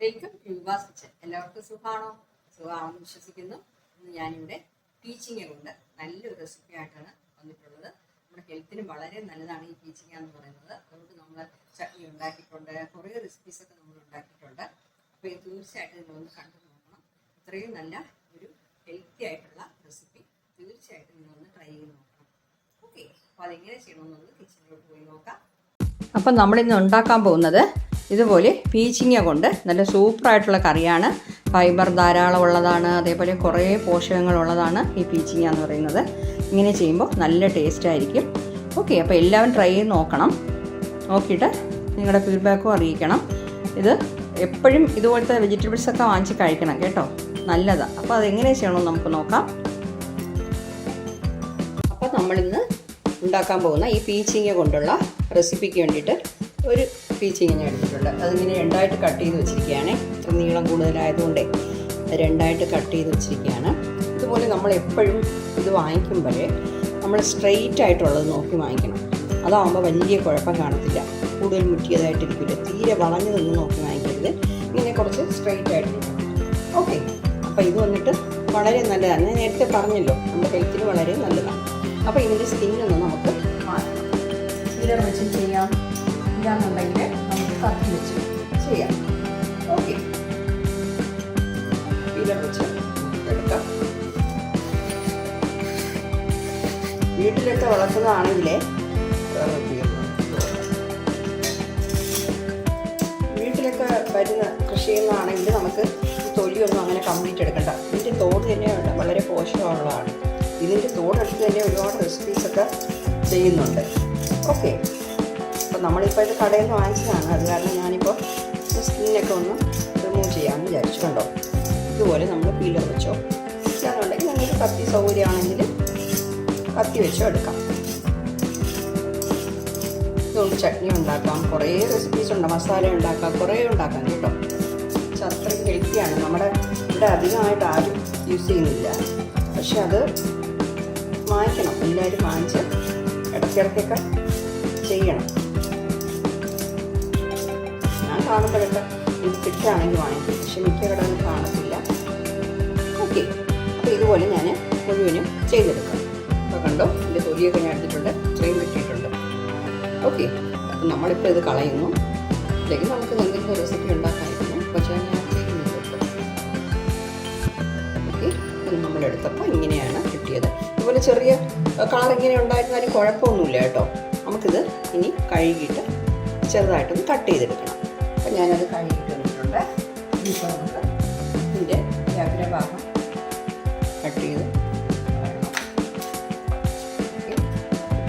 Welcome to യുവാസ് kitchen എല്ലാവർക്കും സുഖമാണോ? സുഖമാണെന്ന് വിശ്വസിക്കുന്നു. ഇന്ന് ഞാനിവിടെ പീച്ചിങ്ങ കൊണ്ട് നല്ലൊരു റെസിപ്പി ആയിട്ടാണ് വന്നിട്ടുള്ളത്. നമ്മുടെ ഹെൽത്തിന് വളരെ നല്ലതാണ് ഈ പീച്ചിങ്ങ എന്ന് പറയുന്നത്. അതുകൊണ്ട് നമ്മൾ ചട്നി ഉണ്ടാക്കിയിട്ടുണ്ട്. കുറേ റെസിപ്പീസ് ഒക്കെ നമ്മൾ ഉണ്ടാക്കിയിട്ടുണ്ട്. അപ്പോൾ ഇത് തീർച്ചയായിട്ടും നിങ്ങളൊന്ന് കണ്ടു നോക്കണം. ഇത്രയും നല്ല ഒരു ഹെൽത്തി ആയിട്ടുള്ള റെസിപ്പി തീർച്ചയായിട്ടും നിങ്ങളൊന്ന് ട്രൈ ചെയ്ത് നോക്കണം. ഓക്കെ അപ്പോൾ അതെങ്ങനെ ചെയ്യണമെന്നുള്ളത് കിച്ചണിലോട്ട് പോയി നോക്കാം. അപ്പം നമ്മളിന്ന് ഉണ്ടാക്കാൻ പോകുന്നത് ഇതുപോലെ പീച്ചിങ്ങ കൊണ്ട് നല്ല സൂപ്പറായിട്ടുള്ള കറിയാണ്. ഫൈബർ ധാരാളം ഉള്ളതാണ് അതേപോലെ കുറേ പോഷകങ്ങളുള്ളതാണ് ഈ പീച്ചിങ്ങ എന്ന് പറയുന്നത്. ഇങ്ങനെ ചെയ്യുമ്പോൾ നല്ല ടേസ്റ്റ് ആയിരിക്കും. ഓക്കെ അപ്പോൾ എല്ലാവരും ട്രൈ ചെയ്ത് നോക്കണം. നോക്കിയിട്ട് നിങ്ങളുടെ ഫീഡ്ബാക്കും അറിയിക്കണം. ഇത് എപ്പോഴും ഇതുപോലത്തെ വെജിറ്റബിൾസ് ഒക്കെ വാങ്ങിച്ച് കഴിക്കണം കേട്ടോ. നല്ലതാണ് അപ്പോൾ അതെങ്ങനെ ചെയ്യണമെന്ന് നമുക്ക് നോക്കാം. അപ്പോൾ നമ്മളിന്ന് ഉണ്ടാക്കാൻ പോകുന്ന ഈ പീച്ചിങ്ങ കൊണ്ടുള്ള റെസിപ്പിക്ക് വേണ്ടിയിട്ട് ഒരു പീച്ച് ഞാൻ എടുത്തിട്ടുണ്ട്. അതിങ്ങനെ രണ്ടായിട്ട് കട്ട് ചെയ്ത് വെച്ചിരിക്കുകയാണ്. നീളം കൂടുതലായതുകൊണ്ടേ രണ്ടായിട്ട് കട്ട് ചെയ്ത് വെച്ചിരിക്കുകയാണ്. ഇതുപോലെ നമ്മൾ എപ്പോഴും ഇത് വാങ്ങിക്കുമ്പോഴേ നമ്മൾ സ്ട്രെയിറ്റ് ആയിട്ടുള്ളത് നോക്കി വാങ്ങിക്കണം. അതാകുമ്പോൾ വലിയ കുഴപ്പം കാണത്തില്ല. കൂടുതൽ മുറ്റിയതായിട്ടിരിക്കില്ല. തീരെ വളഞ്ഞതൊന്നും നോക്കി വാങ്ങിക്കരുത്. ഇങ്ങനെ കുറച്ച് സ്ട്രെയിറ്റ് ആയിട്ട് ഓക്കെ. അപ്പോൾ ഇത് വന്നിട്ട് വളരെ നല്ലതാണ്. ഞാൻ നേരത്തെ പറഞ്ഞല്ലോ നമ്മുടെ ഹെൽത്തിന് വളരെ നല്ലതാണ്. അപ്പോൾ ഇതിന്റെ സ്കിന്നൊന്ന് നമുക്ക് സീരം വെച്ച് ചെയ്യാം. ഇല്ലാന്നുണ്ടെങ്കിൽ നമുക്ക് കത്തി വെച്ച് ചെയ്യാം. ഓക്കെ സീരം വെച്ച് എടുക്കാം. വീട്ടിലൊക്കെ വളർത്തുന്നതാണെങ്കിൽ വീട്ടിലൊക്കെ വരുന്ന കൃഷി ചെയ്യുന്നതാണെങ്കിൽ നമുക്ക് തൊലിയൊന്നും അങ്ങനെ കംപ്ലീറ്റ് എടുക്കണ്ട. ഇതിന്റെ തോട് തന്നെ വളരെ പോഷകമുള്ളതാണ്. ഇതിന്റെ തോടെടുത്ത് തന്നെ ഒരുപാട് റെസിപ്പീസൊക്കെ ചെയ്യുന്നുണ്ട്. ഓക്കെ. അപ്പോൾ നമ്മളിപ്പോൾ ഇത് കടയിൽ നിന്ന് വാങ്ങിച്ചതാണ്. അത് കാരണം ഞാനിപ്പോൾ സ്കിന്നൊക്കെ ഒന്ന് റിമൂവ് ചെയ്യാമെന്ന് വിചാരിച്ചു കണ്ടോ. ഇതുപോലെ നമ്മൾ പീലർ വെച്ചോ. ഇല്ലാന്നുണ്ടെങ്കിൽ നിങ്ങൾക്ക് കത്തി സൗകര്യമാണെങ്കിൽ കത്തി വെച്ചോ എടുക്കാം. ഇതുകൊണ്ട് ചട്നി ഉണ്ടാക്കാം. കുറേ റെസിപ്പീസ് ഉണ്ട്. മസാല ഉണ്ടാക്കാം. കുറേ ഉണ്ടാക്കാം കേട്ടോ. അത്രയും ഹെൽത്തിയാണ് നമ്മുടെ ഇവിടെ അധികമായിട്ട് ആരും യൂസ് ചെയ്യുന്നില്ല. പക്ഷെ അത് വാങ്ങിക്കണം. എല്ലാവരും വാങ്ങിച്ച് ഇടയ്ക്കിടയ്ക്കൊക്കെ ചെയ്യണം. ഞാൻ കാണുമ്പോഴൊക്കെ ഇത് കിട്ടാണെങ്കിൽ വാങ്ങിക്കും. പക്ഷെ മിക്ക ഒന്നും കാണത്തില്ല. ഓക്കെ. അപ്പോൾ ഇതുപോലെ ഞാൻ മുഴുവനും ചെയ്തെടുക്കാം. അപ്പോൾ കണ്ടോ എന്റെ തൊലിയൊക്കെ ഞാൻ എടുത്തിട്ടുണ്ട്. ഇത്രയും കിട്ടിയിട്ടുണ്ട് ഓക്കെ. അപ്പം നമ്മളിപ്പോൾ ഇത് കളയുന്നു. അല്ലെങ്കിൽ നമുക്ക് എന്തെങ്കിലും റെസിപ്പി ഉണ്ടാക്കാമായിരുന്നു പക്ഷേ ഞാൻ ചെയ്യുന്നുണ്ട് ഓക്കെ. നമ്മളെടുത്തപ്പോൾ ഇങ്ങനെയാണ് കിട്ടിയത്. അതുപോലെ ചെറിയ കളർ ഇങ്ങനെ ഉണ്ടായിരുന്നാലും കുഴപ്പമൊന്നുമില്ല കേട്ടോ. നമുക്കിത് ഇനി കഴുകിയിട്ട് ചെറുതായിട്ടൊന്ന് കട്ട് ചെയ്തെടുക്കണം. അപ്പം ഞാനത് കഴുകിയിട്ട് വന്നിട്ടുണ്ട്. ഇനിയിപ്പോൾ നമുക്ക് ഇതിന്റെ ഭാഗം കട്ട് ചെയ്ത്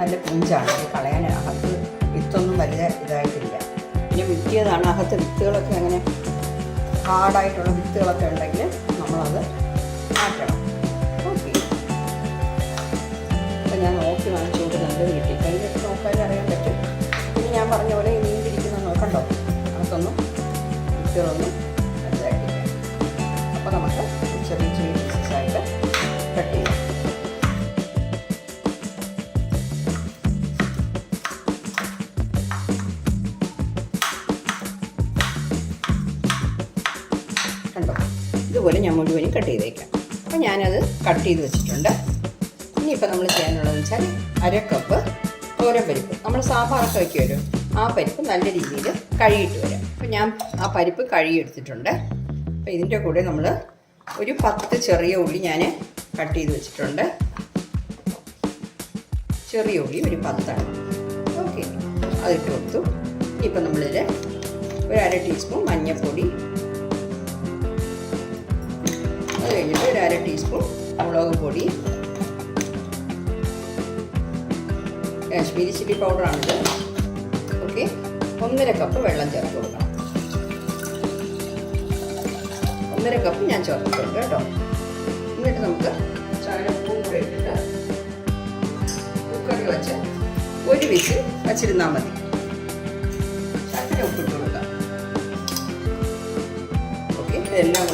നല്ല പിഞ്ചാണ് അത് കളയാൻ അകത്ത് വിത്തൊന്നും വലിയ ഇതായിട്ടില്ല. പിന്നെ വിത്തിയതാണ്. അകത്ത് വിത്തുകളൊക്കെ അങ്ങനെ ഹാർഡായിട്ടുള്ള വിത്തുകളൊക്കെ ഉണ്ടെങ്കിൽ നമ്മളത് മാറ്റണം. ഞാൻ നോക്കി വാങ്ങിച്ചുകൊണ്ട് നല്ല വീട്ടിൽ കഴിഞ്ഞിട്ട് നോക്കാൻ അറിയാൻ പറ്റും. പിന്നെ ഞാൻ പറഞ്ഞ പോലെ മീൻ പിടിക്കുന്ന നോക്കണ്ടോ? അകത്തൊന്നും വലുതായിട്ടില്ല അപ്പോൾ നമുക്ക് ചെറിയ ഇതുപോലെ ഞാൻ മുഴുവനും കട്ട് ചെയ്തേക്കാം. അപ്പോൾ ഞാനത് കട്ട് ചെയ്ത് വെച്ചിട്ടുണ്ട്. ഇനിയിപ്പോൾ നമ്മൾ വെച്ചാൽ അര കപ്പ് തോരപ്പരിപ്പ് നമ്മൾ സാമ്പാറൊക്കെ വയ്ക്കുമല്ലോ ആ പരിപ്പ് നല്ല രീതിയിൽ കഴുകിയിട്ട് വരാം. അപ്പോൾ ഞാൻ ആ പരിപ്പ് കഴുകിയെടുത്തിട്ടുണ്ട്. അപ്പോൾ ഇതിന്റെ കൂടെ നമ്മൾ ഒരു പത്ത് ചെറിയ ഉള്ളി ഞാൻ കട്ട് ചെയ്ത് വെച്ചിട്ടുണ്ട്. ചെറിയ ഉള്ളി ഒരു പത്താണ്. ഓക്കെ. അതിട്ട് കൊടുത്തു. ഇപ്പം നമ്മളിത് ഒരു അര ടീസ്പൂൺ മഞ്ഞൾപ്പൊടി. അത് കഴിഞ്ഞിട്ട് ഒരു അര ടീസ്പൂൺ മുളക് പൊടി. കാശ്മീരി ചില്ലി പൗഡറാണിത് ഓക്കെ ഒന്നര കപ്പ് വെള്ളം ചേർത്ത് കൊടുക്കണം. ഒന്നര കപ്പ് ഞാൻ ചേർത്ത് ചേർത്തിട്ടുണ്ട് കേട്ടോ. എന്നിട്ട് നമുക്ക് കുക്കറിൽ വെച്ച് ഒരു വിസിൽ വച്ചിരുന്നാൽ മതി. ശകലം ഉപ്പിട്ട് കൊടുക്കാം. ഓക്കെ ഇതെല്ലാം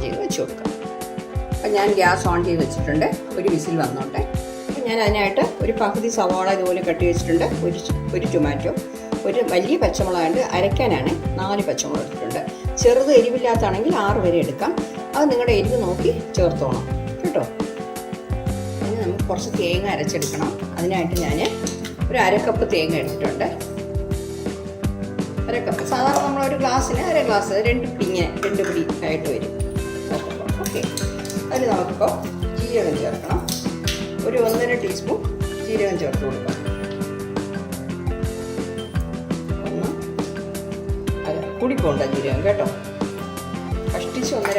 ചെയ്ത് വെച്ച് കൊടുക്കാം. അപ്പം ഞാൻ ഗ്യാസ് ഓൺ ചെയ്ത് വെച്ചിട്ടുണ്ട്. ഒരു വിസിൽ വന്നോട്ടെ. അപ്പം ഞാൻ അതിനായിട്ട് ഒരു പകുതി സവാള ഇതുപോലെ കട്ടി വെച്ചിട്ടുണ്ട്. ഒരു ഒരു ടൊമാറ്റോ ഒരു വലിയ പച്ചമുളകുണ്ട് അരയ്ക്കാനാണ് നാല് പച്ചമുളക് എടുത്തിട്ടുണ്ട്. ചെറുത് എരിവില്ലാത്താണെങ്കിൽ ആറ് വരെ എടുക്കാം. അത് നിങ്ങളുടെ എരിവ് നോക്കി ചേർത്തോണം. കേട്ടോ? ഇനി നമുക്ക് കുറച്ച് തേങ്ങ അരച്ചെടുക്കണം. അതിനായിട്ട് ഞാൻ ഒരു അരക്കപ്പ് തേങ്ങ എടുത്തിട്ടുണ്ട്. അരക്കപ്പ് സാധാരണ നമ്മൾ ഒരു ഗ്ലാസ്സിന് അര ഗ്ലാസ് രണ്ട് പിടി ഇങ്ങനെ രണ്ട് പിടി ആയിട്ട് വരും. ഓക്കെ. അതിൽ നമുക്കിപ്പോൾ ജീരകം ചേർക്കണം. ഒരു ഒന്നര ടീസ്പൂൺ ജീരകം ചേർത്ത് കൊടുക്കാം. ഒന്ന്. ജീരകം കേട്ടോ. കഷ്ടിച്ച് ഒന്നര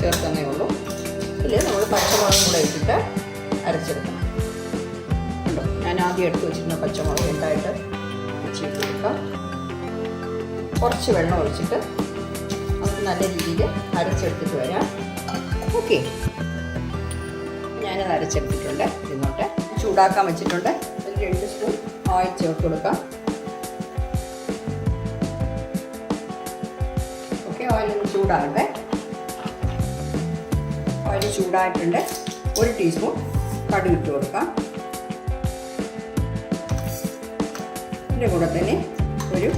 ചേർക്കുന്നേ ഉള്ളൂ. ഇതിൽ നമ്മൾ പച്ചമുളകും കൂടെ ഇട്ടിട്ട് അരച്ചെടുക്കണം. കണ്ടോ? ഞാൻ ആദ്യം എടുത്ത് വെച്ചിരുന്ന പച്ചമുളക് ഉണ്ടായിട്ട് വെച്ചിട്ട് കൊടുക്കാം. കുറച്ച് വെള്ളം ഒഴിച്ചിട്ട് നമുക്ക് നല്ല രീതിയിൽ അരച്ചെടുത്തിട്ട് വരാം. ഓക്കെ ഞാനത് അരച്ചെടുത്തിട്ടുണ്ട്. ഇതിനോട്ട് ചൂടാക്കാൻ വെച്ചിട്ടുണ്ട്. ഒരു രണ്ട് സ്പൂൺ ഓയിൽ ചേർത്ത് കൊടുക്കാം. Okay oil ചൂടാകട്ടെ. ഓയിൽ ചൂടായിട്ടുണ്ട്. ഒരു ടീസ്പൂൺ കടുക് ഇട്ട് കൊടുക്കാം. ഇതിന്റെ കൂടെ തന്നെ ഒരു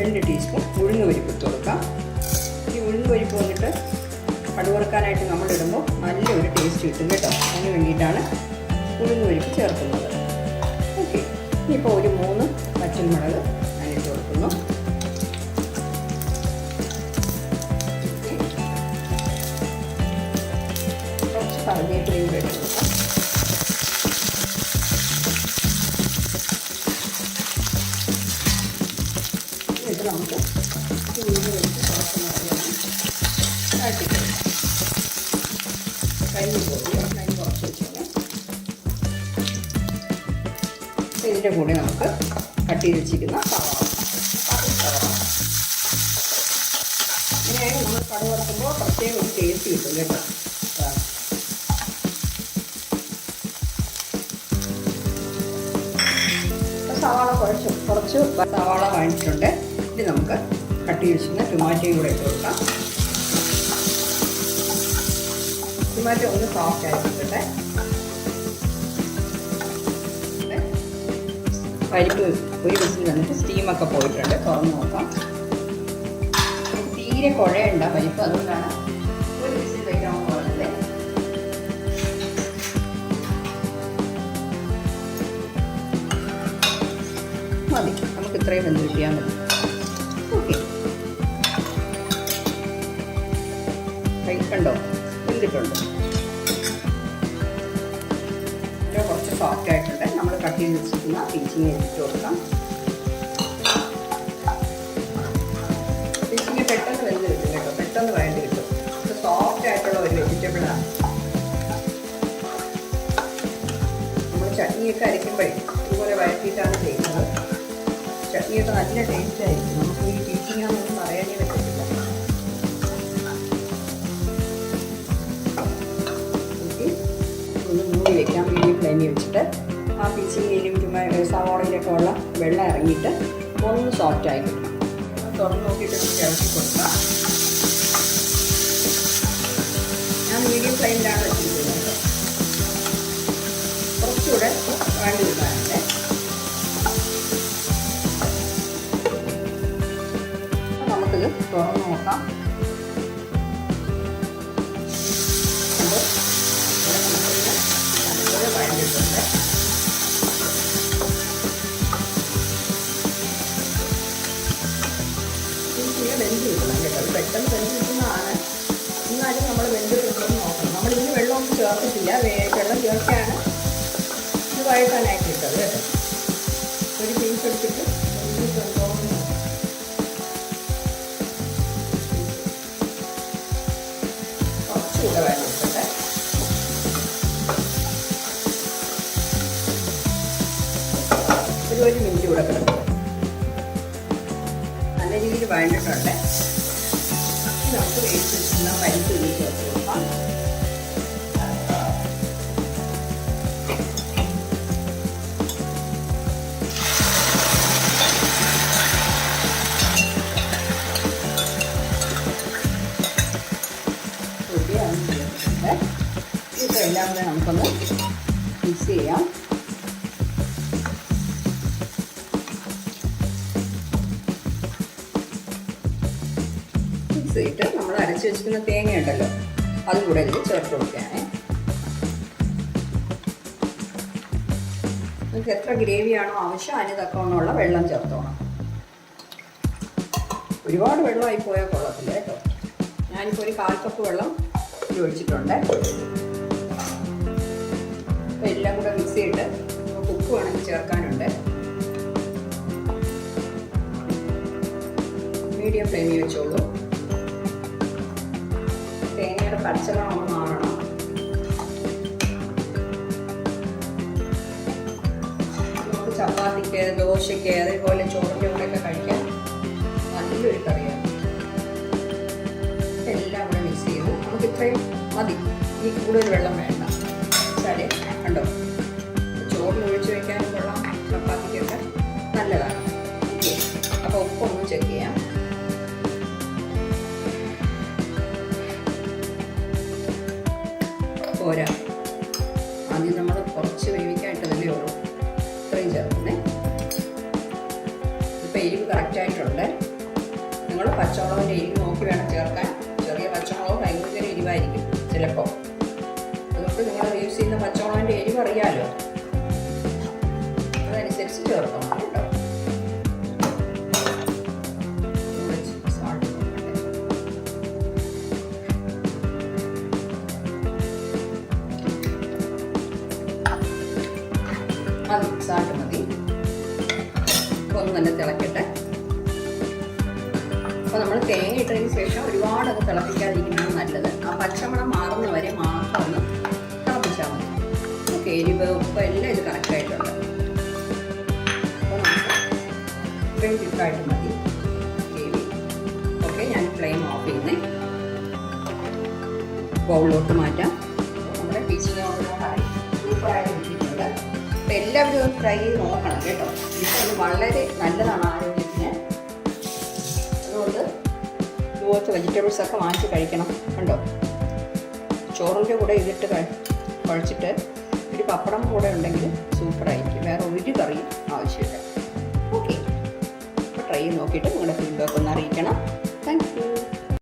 രണ്ട് ടീസ്പൂൺ ഉഴുന്ന് പരിപ്പ് ഇട്ട് കൊടുക്കാം. ഈ ഉഴുന്ന് പരിപ്പ് വന്നിട്ട് കടുവറുക്കാനായിട്ട് നമ്മൾ ഇടുമ്പോൾ നല്ലൊരു ടേസ്റ്റ് കിട്ടും കേട്ടോ. അതിന് വേണ്ടിയിട്ടാണ് ഉഴുന്ന് പരിപ്പ് ചേർക്കുന്നത്. ഓക്കെ ഇനിയിപ്പോൾ ഒരു മൂന്ന് പച്ചമുളക് ഞാൻ ഇട്ട് കൊടുക്കുന്നു. കുറച്ച് കറിവേപ്പിലയും കൂടെ ഇട്ട് കൊടുക്കാം. ഇതിന്റെ കൂടെ നമുക്ക് കട്ട് ചെയ്ത് വെച്ചിരിക്കുന്ന സവാള. സവാള നമ്മൾ കടു വറുക്കുമ്പോൾ പ്രത്യേക ഒരു ടേസ്റ്റ് കിട്ടും കേട്ടോ. സവാള കുറച്ച് കുറച്ച് സവാള വാങ്ങിച്ചിട്ടുണ്ട് ഇത് നമുക്ക് കട്ട് ചെയ്ത് വെച്ചിരുന്ന ടൊമാറ്റോയും കൂടെ ഇട്ട് കൊടുക്കാം. ടൊമാറ്റോ ഒന്ന് സോഫ്റ്റ് ആയിട്ടുണ്ട് പരിപ്പ് ഒരു വിസിൽ വന്നിട്ട് സ്റ്റീമൊക്കെ പോയിട്ടുണ്ട്. തുറന്ന് നോക്കാം. തീരെ കുഴയുണ്ട പരിപ്പ് അതുകൊണ്ടാണ് ഒരു വിസിൽ വയ്ക്കാൻ പോകുന്നത് മതി നമുക്ക് ഇത്രയും വെന്ത് കിട്ടിയാൽ മതി. ഓക്കെ. കഴിക്കണ്ടോ? വെന്തിട്ടുണ്ട്? കുറച്ച് സോഫ്റ്റ് ആയിട്ടുണ്ട് കട്ട് ചെയ്ത് വെച്ചിരിക്കുന്ന പീച്ചിങ് ഇട്ട് കൊടുക്കാം പെട്ടെന്ന് വെന്ത് പെട്ടെന്ന് വഴണ്ട് കിട്ടും സോഫ്റ്റ് ആയിട്ടുള്ള ഒരു വെജിറ്റബിളാണ് നമ്മൾ ചട്നിയൊക്കെ അരയ്ക്കുമ്പോഴേ ഇതുപോലെ വഴറ്റിയിട്ടാണ് ചെയ്യുന്നത് ചട്നിയൊക്കെ നല്ല ടേസ്റ്റ് ആയിരിക്കും നമുക്ക് ഈ ആണെന്നൊന്നും പറയാനേ പറ്റത്തില്ല ഒന്ന് മൂടി വെക്കാം മീഡിയം ഫ്ലെയിമിൽ വെച്ചിട്ട് ആ പീച്ചിങ്ങയിലും ചുമ്മാ സവാളയിലൊക്കെ ഉള്ള വെള്ളം ഇറങ്ങിയിട്ട് ഒന്ന് സോഫ്റ്റ് ആയി കിട്ടും തുറന്ന് നോക്കിയിട്ട് നമുക്ക് ഇറക്കി കൊടുക്കാം. ഞാൻ മീഡിയം ഫ്ലെയിമിലാണ് വെന്ത് കിട്ടണം കേട്ടോ അത് പെട്ടെന്ന് വെന്ത് കിട്ടുന്നതാണ് എന്നാലും നമ്മൾ വെന്ത് കിട്ടുമെന്ന് നോക്കണം നമ്മൾ ഇതിന് വെള്ളമൊന്നും ചേർത്തിട്ടില്ല വെള്ളം ചേർത്താണ് ഇത് വഴക്കാനായിട്ട് ഇട്ടത് കേട്ടോ ഒരു പീസ് എടുത്തിട്ട്. കുറച്ചുകൂടെ വഴണ്ടിട്ടുണ്ട് ഒരു ഒരു മിനിറ്റ് കൂടെ കിടക്കും രീതിയിൽ വഴണ്ടിട്ടുണ്ട് നമുക്ക് വേസ്റ്റ് വെച്ചിരുന്ന പരിപ്പ് ഇതിൽ ചേർത്ത് കൊടുക്കാം. എല്ലാം കൂടെ നമുക്കൊന്ന് ചെയ്തിട്ട് നമ്മൾ അരച്ച് വെച്ചിരിക്കുന്ന തേങ്ങ ഉണ്ടല്ലോ അതും കൂടെ ഇതിൽ ചേർത്ത് കൊടുക്കുകയാണേ. നിങ്ങൾക്ക് എത്ര ഗ്രേവിയാണോ ആവശ്യം അതിന് തക്കവണ്ണമുള്ള വെള്ളം ചേർത്തോണം. ഒരുപാട് വെള്ളമായി പോയാൽ കൊള്ളത്തില്ല കേട്ടോ. ഞാനിപ്പോൾ ഒരു കാൽ കപ്പ് വെള്ളം ഒഴിച്ചിട്ടുണ്ട്. അപ്പോൾ എല്ലാം കൂടെ മിക്സ് ചെയ്തിട്ട് ഉപ്പ് വേണമെങ്കിൽ ചേർക്കാനുണ്ട്. മീഡിയം ഫ്ലെയിമിൽ വെച്ചോളൂ. തേങ്ങയുടെ പച്ചമണം ഒന്ന് മാറണം. നമുക്ക് ചപ്പാത്തിക്ക് ദോശയ്ക്ക് അതേപോലെ ചോറിന്റെ കൂടെയൊക്കെ കഴിക്കാൻ നല്ലൊരു കറിയാണ്. എല്ലാം കൂടെ മിക്സ് ചെയ്തു. നമുക്ക് ഇത്രയും മതി. ഈ കൂടുതൽ വെള്ളം വേണ്ട. വെച്ചാൽ കണ്ടോ? ചോറിന് ഒഴിച്ചു വെക്കാനും കൊള്ളാം. ചപ്പാത്തിക്കൊക്കെ നല്ലതാണ്. യൂസ് ചെയ്യുന്ന പച്ചമുളകിന്റെ എരിവ് അറിയാലോ. അതനുസരിച്ച് ചേർക്കണം കേട്ടോ. മതി സാൾട്ട് മതി. ഒന്ന് തിളക്കട്ടെ. അപ്പോൾ നമ്മൾ തേങ്ങ ഇട്ടതിന് ശേഷം ഒരുപാട് അത് തിളപ്പിക്കാതിരിക്കുന്നതാണ് നല്ലത്. ആ പച്ചമണം മാറുന്ന വരെ മാത്രം ഒന്ന് എരിവ് ഉപ്പ് എല്ലാം ഇത് കറക്റ്റായിട്ടുണ്ട് അപ്പോൾ നമുക്ക് ഇത്രയും തിക്കായിട്ട് മതി. ഗ്രേവി ഓക്കെ ഞാൻ ഫ്ലെയിം ഓഫ് ചെയ്ത് ബൗളിലോട്ട് മാറ്റാം. നമ്മുടെ ടീച്ചിങ് അപ്പം എല്ലാവരും ഒന്ന് ട്രൈ ചെയ്ത് നോക്കണം കേട്ടോ. ഇത് വളരെ നല്ലതാണ് ആരോഗ്യത്തിന്. അതുകൊണ്ട് ഇതുപോലത്തെ വെജിറ്റബിൾസ് ഒക്കെ വാങ്ങിച്ച് കഴിക്കണം. കണ്ടോ? ചോറിന്റെ കൂടെ ഇതിട്ട് കഴിച്ചിട്ട് പപ്പടം കൂടെ ഉണ്ടെങ്കിൽ സൂപ്പറായിരിക്കും. വേറെ ഒരു കറിയും ആവശ്യമില്ല. ഓക്കെ അപ്പോൾ ട്രൈ നോക്കിയിട്ട് നിങ്ങളുടെ ഫീഡ്ബാക്ക് ഒന്ന് അറിയിക്കണം. Thank you